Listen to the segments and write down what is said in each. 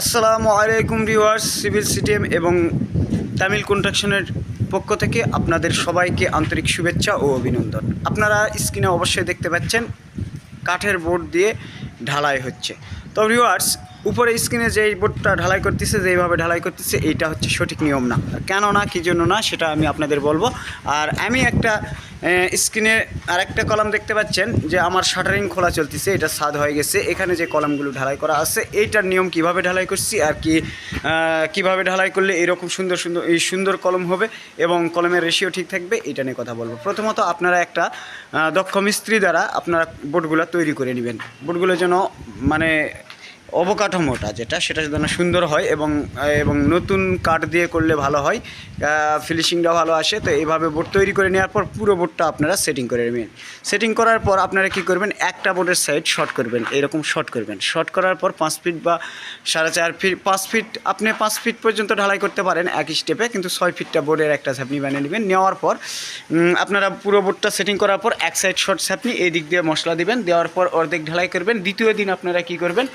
আসসালামু আলাইকুম viewers, civil CTM এবং তামিল কন্ট্রাকশনের পক্ষ থেকে আপনাদের সবাইকে আন্তরিক শুভেচ্ছা ও অভিনন্দন। আপনারা স্ক্রিনে অবশ্যই দেখতে পাচ্ছেন, কাঠের বোর্ড দিয়ে ঢালাই হচ্ছে। তো ভিউয়ার্স উপরে স্ক্রিনে যেই বোর্ডটা ঢালাই করতেছে, যেইভাবে ঢালাই করতেছে, এইটা হচ্ছে সঠিক নিয়ম না। কেন না, কী জন্য না, সেটা আমি আপনাদের বলব। আর আমি একটা স্ক্রিনে আর একটা কলাম দেখতে পাচ্ছেন, যে আমার শাটারিং খোলা চলতেছে, এটা সাদ হয়ে গেছে। এখানে যে কলামগুলো ঢালাই করা আছে, এইটার নিয়ম কীভাবে ঢালাই করছি, আর কি কীভাবে ঢালাই করলে এরকম সুন্দর সুন্দর, এই সুন্দর কলম হবে, এবং কলমের রেশিও ঠিক থাকবে এটা নিয়ে কথা বলব। প্রথমত আপনারা একটা দক্ষ মিস্ত্রি দ্বারা আপনারা বোর্ডগুলো তৈরি করে নেবেন। বোর্ডগুলো যেন মানে অবকাঠামোটা যেটা, সেটা যেন সুন্দর হয় এবং এবং নতুন কাঠ দিয়ে করলে ভালো হয়। ফিনিশিংটা ভালো আসে। তো এইভাবে বোর্ড তৈরি করে নেওয়ার পর পুরো বোর্ডটা আপনারা সেটিং করে নেবেন। সেটিং করার পর আপনারা কি করবেন? একটা বোর্ডের সাইড শর্ট করবেন, এরকম শর্ট করবেন। শর্ট করার পর পাঁচ ফিট বা সাড়ে চার ফিট, পাঁচ ফিট, আপনি পাঁচ ফিট পর্যন্ত ঢালাই করতে পারেন এক স্টেপে কিন্তু ছয় ফিটটা বোর্ডের একটা ছাপনি বানিয়ে নেবেন। নেওয়ার পর আপনারা পুরো বোর্ডটা সেটিং করার পর এক সাইড শর্ট ছাপনি এই দিক দিয়ে মশলা দিবেন। দেওয়ার পর অর্ধেক ঢালাই করবেন। দ্বিতীয় দিন আপনারা কি করবেন?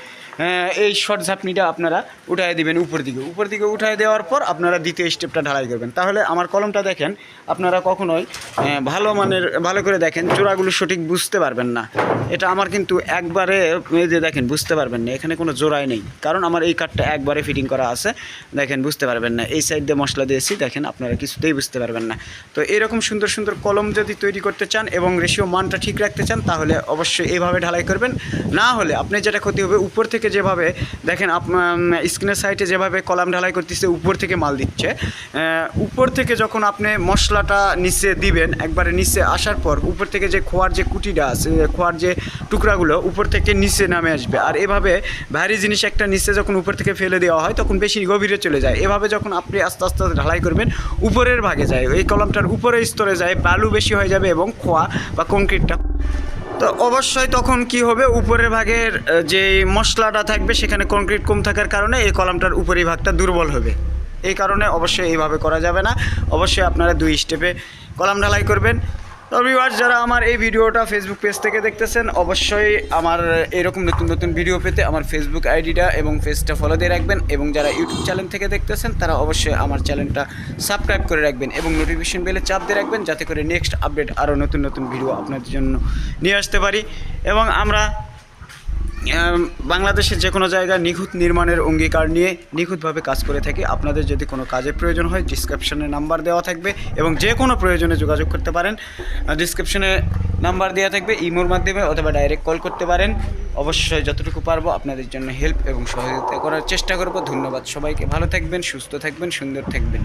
এই শর্ট ঝাপনিটা আপনারা উঠায় দিবেন উপর দিকে। উপর দিকে উঠায় দেওয়ার পর আপনারা দ্বিতীয় স্টেপটা ঢালাই করবেন। তাহলে আমার কলমটা দেখেন, আপনারা কখনোই ভালো মানের, ভালো করে দেখেন জোড়াগুলো সঠিক বুঝতে পারবেন না। এটা আমার কিন্তু একবারে, এই যে দেখেন, বুঝতে পারবেন না, এখানে কোনো জোড়াই নেই। কারণ আমার এই কাঠটা একবারে ফিটিং করা আছে, দেখেন, বুঝতে পারবেন না। এই সাইড দিয়ে মশলা দিয়েছি, দেখেন, আপনারা কিছুতেই বুঝতে পারবেন না। তো এরকম সুন্দর সুন্দর কলম যদি তৈরি করতে চান এবং রেশিও মানটা ঠিক রাখতে চান, তাহলে অবশ্যই এভাবে ঢালাই করবেন। না হলে আপনি যেটা ক্ষতি হবে, উপর থেকে যেভাবে, দেখেন স্ক্রিনের সাইডে যেভাবে কলাম ঢালাই করতেছে, উপর থেকে মাল দিচ্ছে। উপর থেকে যখন আপনি মশলাটা নিচে দিবেন, একবারে নিচে আসার পর, উপর থেকে যে খোয়ার যে কুটিটা আছে, খোয়ার যে টুকরাগুলো, উপর থেকে নিচে নামে আসবে। আর এভাবে ভারী জিনিস একটা নিচে যখন উপর থেকে ফেলে দেওয়া হয়, তখন বেশি গভীরে চলে যায়। এভাবে যখন আপনি আস্তে আস্তে ঢালাই করবেন, উপরের ভাগে যায়। এই কলমটার উপরের স্তরে যায়, বালু বেশি হয়ে যাবে এবং খোয়া বা কংক্রিটটা তো অবশ্যই তখন কি হবে? উপরের ভাগের যে মশলাটা থাকবে সেখানে কংক্রিট কম থাকার কারণে এই কলামটার উপরের ভাগটা দুর্বল হবে। এই কারণে অবশ্যই এইভাবে করা যাবে না। অবশ্যই আপনারা দুই স্টেপে কলাম ঢালাই করবেন। তো ভিউয়ার্স যারা আমার এই ভিডিওটা ফেসবুক পেজ থেকে দেখতেছেন অবশ্যই আমার এরকম নতুন নতুন ভিডিও পেতে আমার ফেসবুক আইডিটা এবং পেজটা ফলো দিয়ে রাখবেন এবং যারা ইউটিউব চ্যানেল থেকে দেখতেছেন তারা অবশ্যই আমার চ্যানেলটা সাবস্ক্রাইব করে রাখবেন এবং নোটিফিকেশন বেলে চাপ দিয়ে রাখবেন যাতে করে নেক্সট আপডেট আরও নতুন নতুন ভিডিও আপনাদের জন্য নিয়ে আসতে পারি। এবং আমরা আম, বাংলাদেশের যে কোনো জায়গায় নিখুঁত নির্মাণের অঙ্গীকার নিয়ে নিখুঁতভাবে কাজ করে থাকি। আপনাদের যদি কোনো কাজের প্রয়োজন হয় ডিসক্রিপশনে নাম্বার দেওয়া থাকবে এবং যে কোনো প্রয়োজনে যোগাযোগ করতে পারেন। ডিসক্রিপশনে নাম্বার দেওয়া থাকবে, ইমোর মাধ্যমে অথবা ডাইরেক্ট কল করতে পারেন। অবশ্যই যতটুকু পারব আপনাদের জন্য হেল্প এবং সহযোগিতা করার চেষ্টা করব। ধন্যবাদ সবাইকে, ভালো থাকবেন, সুস্থ থাকবেন, সুন্দর থাকবেন।